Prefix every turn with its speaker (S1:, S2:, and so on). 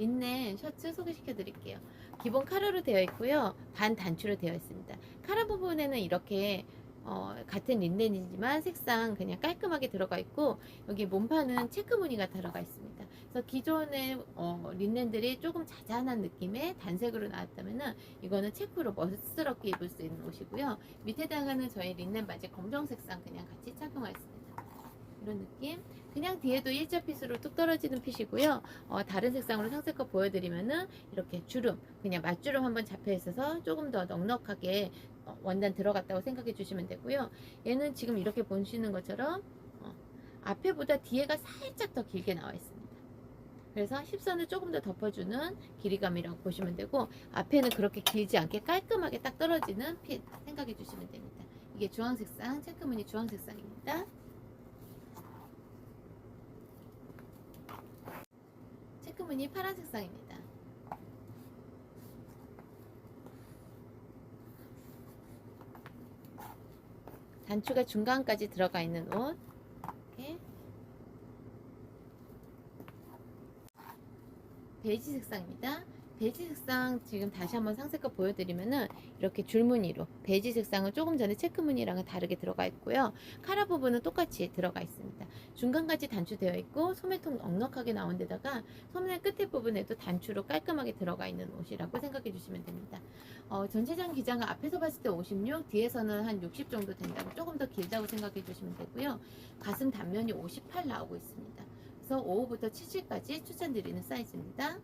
S1: 린넨 셔츠 소개시켜 드릴게요. 기본 카라로 되어 있고요. 반 단추로 되어 있습니다. 카라 부분에는 이렇게 어, 같은 린넨이지만 색상 그냥 깔끔하게 들어가 있고 여기 몸판은 체크 무늬가 들어가 있습니다. 그래서 기존의 어, 린넨들이 조금 자잔한 느낌의 단색으로 나왔다면은 이거는 체크로 멋스럽게 입을 수 있는 옷이고요. 밑에다가는 저희 린넨 바지 검정 색상 그냥 같이 착용하였습니다. 이런 느낌. 그냥 뒤에도 일자 핏으로 뚝 떨어지는 핏이고요. 어, 다른 색상으로 상세껏 보여드리면은 이렇게 주름, 그냥 맞주름 한번 잡혀 있어서 조금 더 넉넉하게 어, 원단 들어갔다고 생각해 주시면 되고요. 얘는 지금 이렇게 보시는 것처럼 어, 앞에보다 뒤에가 살짝 더 길게 나와 있습니다. 그래서 힙선을 조금 더 덮어주는 길이감이라고 보시면 되고 앞에는 그렇게 길지 않게 깔끔하게 딱 떨어지는 핏 생각해 주시면 됩니다. 이게 주황색상, 체크무늬 주황색상입니다. 체크무늬 파란 색상입니다. 단추가 중간까지 들어가 있는 옷. 이렇게. 베이지 색상입니다. 베이지 색상 지금 다시 한번 상세껏 보여드리면은 이렇게 줄무늬로 베이지 색상은 조금 전에 체크 무늬랑은 다르게 들어가 있고요. 카라 부분은 똑같이 들어가 있습니다. 중간까지 단추되어 있고 소매통 넉넉하게 나온 데다가 소매 끝에 부분에도 단추로 깔끔하게 들어가 있는 옷이라고 생각해 주시면 됩니다. 어, 전체장 기장은 앞에서 봤을 때 56, 뒤에서는 한 60 정도 된다고 조금 더 길다고 생각해 주시면 되고요. 가슴 단면이 58 나오고 있습니다. 그래서 5호부터 7칠까지 추천드리는 사이즈입니다.